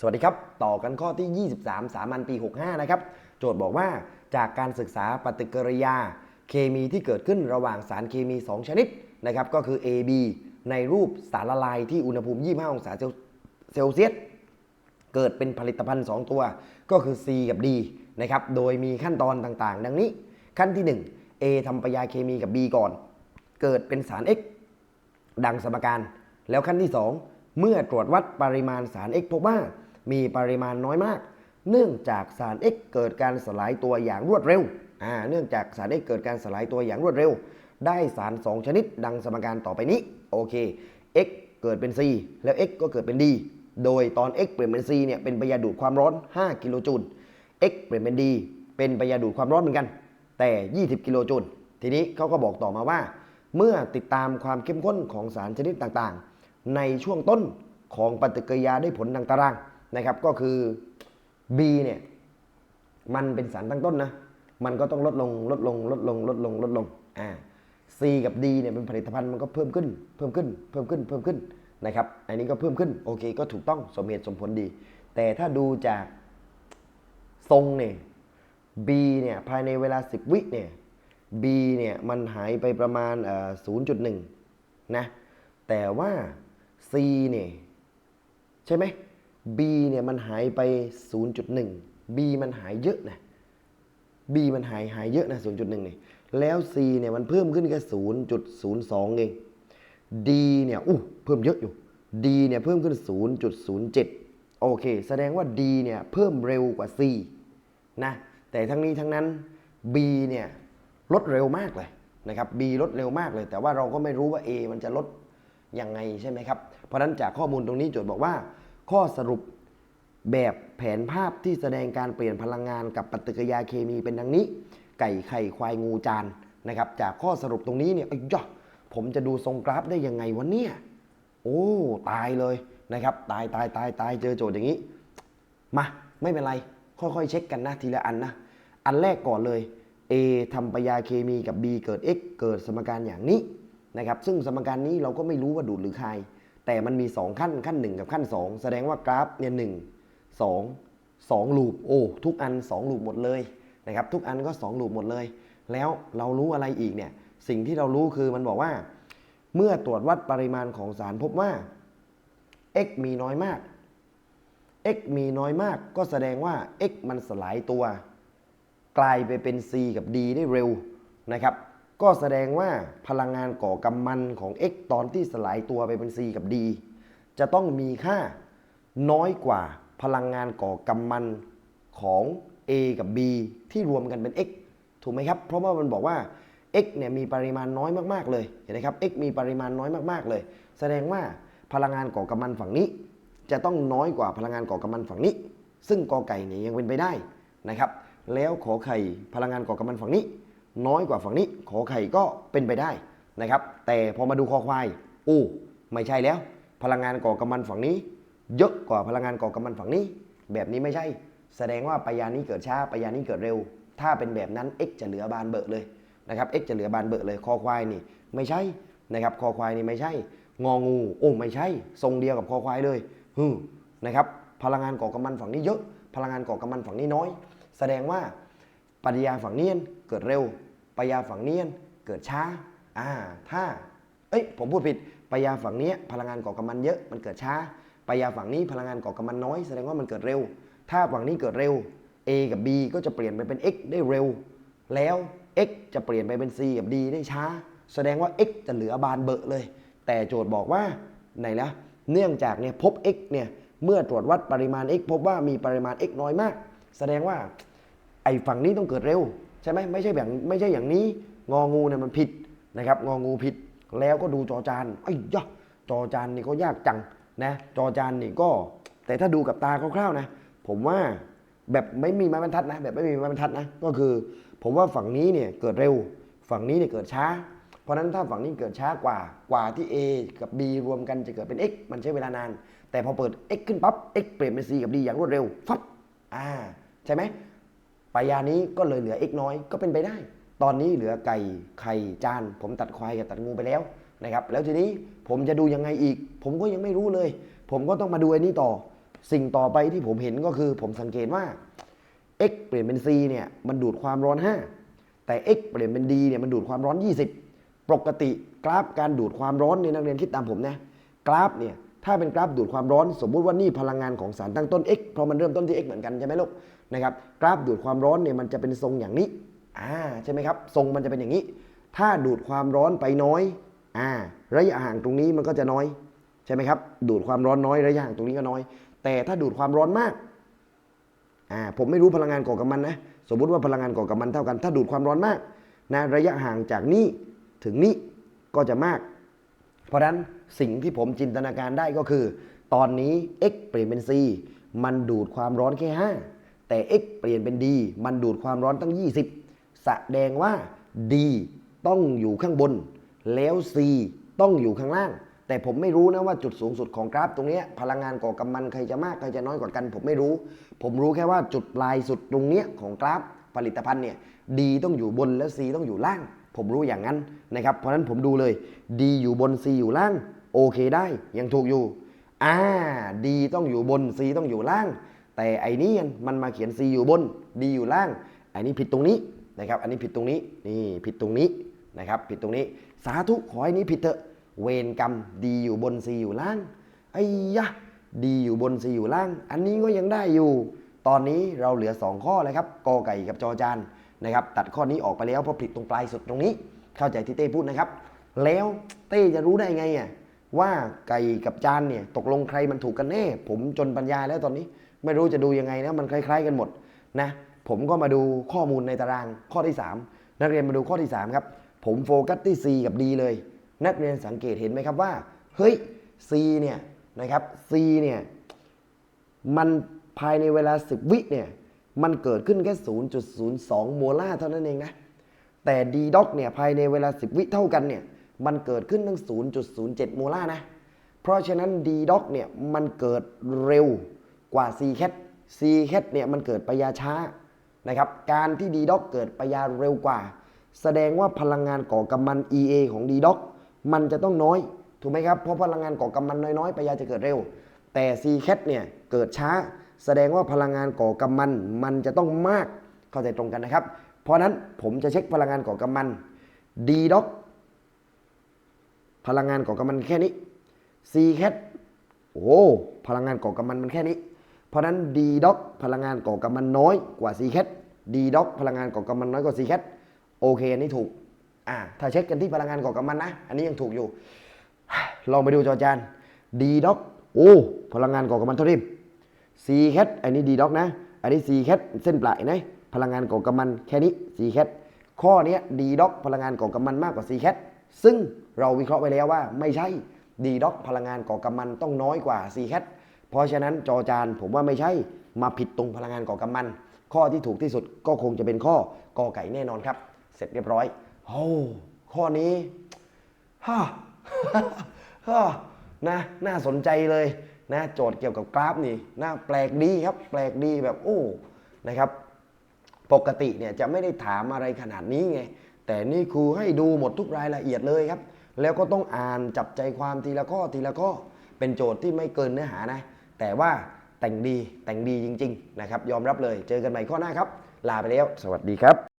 สวัสดีครับ ต่อกันข้อที่ 23 สามัญปี 65 นะครับ โจทย์บอกว่าจากการศึกษาปฏิกิริยา เคมีที่เกิดขึ้นระหว่างสารเคมี 2 ชนิดนะครับก็คือ AB ในรูปสารละลายที่อุณหภูมิ 25 องศาเซลเซียสเกิดเป็นผลิตภัณฑ์ 2 ตัว ก็คือ C กับ D นะครับโดยมีขั้นตอนต่างๆ ดังนี้ ขั้นที่ 1 A ทำปฏิกิริยาเคมีกับ B ก่อน เกิดเป็นสาร X ดังสมการ แล้วขั้นที่ 2 เมื่อตรวจวัดปริมาณสาร X พบว่า มีปริมาณน้อยมาก เนื่องจากสาร X เกิดการสลายตัวอย่างรวดเร็วอ่าเนื่องจากสาร X เกิดการสลายตัวอย่างรวดเร็ว ได้สาร 2 ชนิดดังสมการต่อไปนี้โอเค X เกิดเป็น C แล้ว X ก็เกิดเป็น D โดยตอน X เปลี่ยนเป็น C เนี่ยเป็นปิยาดูดความร้อน 5 กิโลจูล X เปลี่ยนเป็น D เป็นปิยาดูดความร้อนเหมือนกัน แต่ 20 กิโลจูล ทีนี้เขาก็บอกต่อมาว่า เมื่อติดตามความเข้มข้นของสารชนิดต่างๆ ในช่วงต้นของปฏิกิริยาได้ผลดังตาราง นะครับก็คือ B เนี่ยมันเป็นสารตั้งต้นนะ มันก็ต้องลดลงลดลงลดลงลดลงลดลงอ่า C กับ D เนี่ยเป็นผลิตภัณฑ์มันก็เพิ่มขึ้น เพิ่มขึ้น เพิ่มขึ้น เพิ่มขึ้นนะครับอันนี้ก็เพิ่มขึ้นโอเคก็ถูกต้องสมเหตุสมผลดี แต่ถ้าดูจากทรงเนี่ย B เนี่ยภายในเวลา 10 วิเนี่ย B เนี่ยมันหายไปประมาณ 0.1 นะ แต่ว่า C เนี่ยใช่ไหม B เนี่ยมันหายไป 0.1 B มันหายเยอะนะ B มันหายหายเยอะนะ 0.1เนี่ยแล้ว C เนี่ยมันเพิ่มขึ้นแค่0.02 เอง D เนี่ยอู้เพิ่มเยอะอยู่ D เนี่ยเพิ่มขึ้น 0.07 โอเค แสดงว่า D เนี่ยเพิ่มเร็วกว่า C นะ แต่ทั้งนี้ทั้งนั้น B เนี่ยลดเร็วมากเลยนะครับ B ลดเร็วมากเลย แต่ว่าเราก็ไม่รู้ว่า A มันจะลดยังไงใช่ไหมครับ เพราะฉะนั้นจากข้อมูลตรงนี้โจทย์บอกว่า ข้อสรุปแบบแผนภาพที่แสดงการเปลี่ยนพลังงานกับปฏิกิริยาเคมีเป็นดังนี้ ไก่ไข่ควายงูจานนะครับ จากข้อสรุปตรงนี้เนี่ยอ้ยผมจะดูทรงกราฟได้ยังไงวะเนี่ย โอ้ตายเลยนะครับ ตายตายตายตายเจอโจทย์อย่างนี้ มาไม่เป็นไร ค่อยๆ เช็คกันนะทีละอันนะ อันแรกก่อนเลย A ทำปฏิกิยาเคมีกับ B เกิด X เกิดสมการอย่างนี้นะครับ ซึ่งสมการนี้เราก็ไม่รู้ว่าดูดหรือคาย แต่มันมี 2 ขั้นขั้น 1 กับขั้น 2 แสดงว่ากราฟเนี่ยหนึ่งสองสองลูปโอ้ทุกอัน 2 ลูปหมดเลยนะครับทุกอันก็ 2 ลูปหมดเลย แล้วเรารู้อะไรอีกเนี่ยสิ่งที่เรารู้คือมันบอกว่า เมื่อตรวจวัดปริมาณของสารพบว่า x มีน้อยมาก x มีน้อยมากก็แสดงว่า x มันสลายตัว กลายไปเป็น c กับ d ได้เร็วนะครับ ก็แสดงว่าพลังงานก่อกำมันของ x ตอนที่สลายตัวไปเป็น c กับ d จะต้องมีค่าน้อยกว่าพลังงานก่อกำมันของ a กับ b ที่รวมกันเป็น x ถูกไหมครับ เพราะว่ามันบอกว่า x เนี่ยมีปริมาณน้อยมากๆเลย เห็นไหมครับ x มีปริมาณน้อยมากๆเลย แสดงว่าพลังงานก่อกำมันฝั่งนี้ จะต้องน้อยกว่าพลังงานก่อกำมันฝั่งนี้ ซึ่งกอไก่เนี่ยยังเป็นไปได้นะครับ แล้วขอไข่พลังงานก่อกำมันฝั่งนี้ น้อยกว่าฝั่งนี้ ขอไข่ก็เป็นไปได้นะครับ แต่พอมาดูคอควายโอ้ไม่ใช่แล้ว พลังงานก่อกำมันฝั่งนี้ เยอะกว่าพลังงานก่อกำมันฝั่งนี้ แบบนี้ไม่ใช่ แสดงว่าปยานี้เกิดช้าปยานี้เกิดเร็ว ถ้าเป็นแบบนั้น x จะเหลือบานเบอะเลยนะครับ x จะเหลือบานเบอะเลยคอควายนี่ไม่ใช่นะครับคอควายนี่ไม่ใช่ งองูโอ้ไม่ใช่ ทรงเดียวกับคอควายเลยฮึมนะครับพลังงานก่อกำมันฝั่งนี้เยอะ พลังงานก่อกำมันฝั่งนี้น้อย แสดงว่าปฏิยาฝั่งเนียนเกิดเร็ว ปยาฝั่งเนียนเกิดช้าอ่าถ้าเอ้ยผมพูดผิดปยาฝั่งเนี้ยพลังงานก่อกำมันเยอะมันเกิดช้าปยาฝั่งนี้พลังงานก่อกำมันน้อย แสดงว่ามันเกิดเร็ว ถ้าฝั่งนี้เกิดเร็ว A กับ B ก็จะเปลี่ยนไปเป็น x ได้เร็ว แล้ว x จะเปลี่ยนไปเป็น c กับ d ได้ช้า แสดงว่า x จะเหลือบานเบอะเลย แต่โจทย์บอกว่าไหนละเนื่องจากเนี่ยพบ x เนี่ยเมื่อตรวจวัดปริมาณ x พบว่ามีปริมาณ x น้อยมาก แสดงว่าไอ้ฝั่งนี้ต้องเกิดเร็ว ช่ไหมไม่ใช่แบบไม่ใช่อย่างนี้ งองูเนี่ยมันผิดนะครับงองูผิดแล้วก็ดูจอจานไอ้ยะจอจานนี่ก็ยากจังนะจอจานนี่ก็ แต่ถ้าดูกับตาคร่าวๆนะ ผมว่าแบบไม่มีไม้บรรทัดนะ แบบไม่มีไม้บรรทัดนะก็คือ ผมว่าฝั่งนี้เนี่ยเกิดเร็ว ฝั่งนี้เนี่ยเกิดช้า เพราะฉะนั้นถ้าฝั่งนี้เกิดช้ากว่ากว่าที่ A กับ B รวมกันจะเกิดเป็น x มันใช้เวลานาน แต่พอเปิด x ขึ้นปั๊บ x เปลี่ยนเป็น c กับ d อย่างรวดเร็วฟับอ่าใช่ไหม ปายานี้ก็เลยเหลือ x น้อยก็เป็นไปได้ ตอนนี้เหลือไก่ไข่จาน ผมตัดควายกับตัดงูไปแล้วนะครับ แล้วทีนี้ผมจะดูยังไงอีก ผมก็ยังไม่รู้เลย ผมก็ต้องมาดูอันนี้ต่อ สิ่งต่อไปที่ผมเห็นก็คือผมสังเกตว่า x เปลี่ยนเป็น c เนี่ยมันดูดความร้อน 5 แต่ x เปลี่ยนเป็น d เนี่ยมันดูดความร้อน 20 ปกติกราฟการดูดความร้อนเนี่นักเรียนคิดตามผมนะกราฟเนี่ย ถ้าเป็นกราฟดูดความร้อน สมมุติว่านี่พลังงานของสารตั้งต้น x เพราะมันเริ่มต้นที่ x เหมือนกันใช่ไหมลูกนะครับกราฟดูดความร้อนเนี่ยมันจะเป็นทรงอย่างนี้อ่าใช่ไหมครับทรงมันจะเป็นอย่างนี้ ถ้าดูดความร้อนไปน้อยอ่าระยะห่างตรงนี้มันก็จะน้อยใช่ไหมครับดูดความร้อนน้อยระยะห่างตรงนี้ก็น้อย แต่ถ้าดูดความร้อนมากอ่าผมไม่รู้พลังงานก่อกำมันนะสมมุติว่าพลังงานก่อกำมันเท่ากัน ถ้าดูดความร้อนมากนะระยะห่างจากนี้ถึงนี้ก็จะมาก เพราะฉะนั้นสิ่งที่ผมจินตนาการได้ก็คือ ตอนนี้ x เปลี่ยนเป็น c มันดูดความร้อนแค่ 5 แต่ x เปลี่ยนเป็น d มันดูดความร้อนตั้ง 20 แสดงว่า d ต้องอยู่ข้างบน แล้ว c ต้องอยู่ข้างล่าง แต่ผมไม่รู้นะว่าจุดสูงสุดของกราฟตรงนี้พลังงานก่อกำมันใครจะมากใครจะน้อยกว่ากัน ผมไม่รู้ ผมรู้แค่ว่าจุดปลายสุดตรงเนี้ยของกราฟผลิตภัณฑ์เนี่ย D ต้องอยู่บนแล้ว C ต้องอยู่ล่าง ผมรู้อย่างนั้นนะครับ เพราะนั้นผมดูเลย D อยู่บน C อยู่ล่าง โอเคได้ ยังถูกอยู่ อ่า D ต้องอยู่บน C ต้องอยู่ล่าง แต่ไอ้นี่มันมาเขียน C อยู่บน D อยู่ล่างไอ้นี่ผิดตรงนี้นะครับ อันนี้ผิดตรงนี้ นี่ผิดตรงนี้นะครับ ผิดตรงนี้ สาธุขอให้นี้ผิดเถอะ เวรกรรม D อยู่บน C อยู่ล่าง ไอ้ยะ D อยู่บน C อยู่ล่าง อันนี้ก็ยังได้อยู่ ตอนนี้เราเหลือ 2 ข้อเลยครับ กอไก่กับจอจาน นะครับตัดข้อนี้ออกไปแล้วเพราะผิดตรงปลายสุดตรงนี้ เข้าใจที่เต้พูดนะครับ แล้วเต้จะรู้ได้ไงอะว่าไก่กับจานเนี่ยตกลงใครมันถูกกันแน่ ผมจนปัญญาแล้วตอนนี้ ไม่รู้จะดูยังไงนะมันคล้าย ๆ กันหมดนะผมก็มาดูข้อมูลในตารางข้อที่ 3 นักเรียนมาดูข้อที่ 3 ครับ ผมโฟกัสที่ C กับ D เลย นักเรียนสังเกตเห็นไหมครับว่า เฮ้ย C เนี่ยนะครับ C เนี่ยมันภายในเวลา 10 วิเนี่ย มันเกิดขึ้นแค่ 0.02 โมลาร์เท่านั้นเองนะ แต่ d d o c เนี่ยภายในเวลา 10 วิเท่ากันเนี่ย มันเกิดขึ้นตั้ง 0.07 โมลาร์นะ เพราะฉะนั้น d d o c เนี่ยมันเกิดเร็วกว่า c cat c cat เนี่ยมันเกิดปยาช้านะครับ การที่ d d o c เกิดปยาเร็วกว่า แสดงว่าพลังงานก่อกำมัน EA ของ d d o c มันจะต้องน้อย ถูกไหมครับ เพราะพลังงานก่อกำมันน้อยๆปยาจะเกิดเร็ว แต่ c cat เนี่ยเกิดช้า แสดงว่าพลังงานก่อกำมัน มันจะต้องมากเข้าใจตรงกันนะครับ เพราะนั้นผมจะเช็คพลังงานก่อกำมันดีด็อกพลังงานก่อกำมันแค่นี้ C แคทโอ้พลังงานก่อกำมันมันแค่นี้ เพราะนั้นดีด็อกพลังงานก่อกำมันน้อยกว่า C แคทดีด็อกพลังงานก่อกำมันน้อยกว่า C แคทโอเคอันนี้ถูกอ่าถ้าเช็คกันที่พลังงานก่อกำมันนะ อันนี้ยังถูกอยู่ ลองไปดูจอจานดีด็อกโอ้พลังงานก่อกำมันเท่าเดิม 4 h อันนี้ดีด็อกนะ อันนี้4 h เส้นปลายนะ พลังงานก่อกำมันแค่นี้4 h ข้อนี้ดีด็อกพลังงานก่อกำมันมากกว่า4 h ซึ่งเราวิเคราะห์ไปแล้วว่าไม่ใช่ดีด็อกพลังงานก่อกำมันต้องน้อยกว่า4 h เพราะฉะนั้นจอจานผมว่าไม่ใช่มาผิดตรงพลังงานก่อกำมัน ข้อที่ถูกที่สุดก็คงจะเป็นข้อกอไก่แน่นอนครับ เสร็จเรียบร้อยโอ้ข้อนี้ฮ่าฮ่านะน่าสนใจเลย นะโจทย์เกี่ยวกับกราฟนี่น่าแปลกดีครับ แปลกดีแบบโอ้นะครับ ปกติเนี่ยจะไม่ได้ถามอะไรขนาดนี้ไง แต่นี่ครูให้ดูหมดทุกรายละเอียดเลยครับ แล้วก็ต้องอ่านจับใจความทีละข้อทีละข้อเป็นโจทย์ที่ไม่เกินเนื้อหานะ แต่ว่าแต่งดีแต่งดีจริง ๆ นะครับ ยอมรับเลยเจอกันใหม่ข้อหน้าครับ ลาไปแล้ว สวัสดีครับ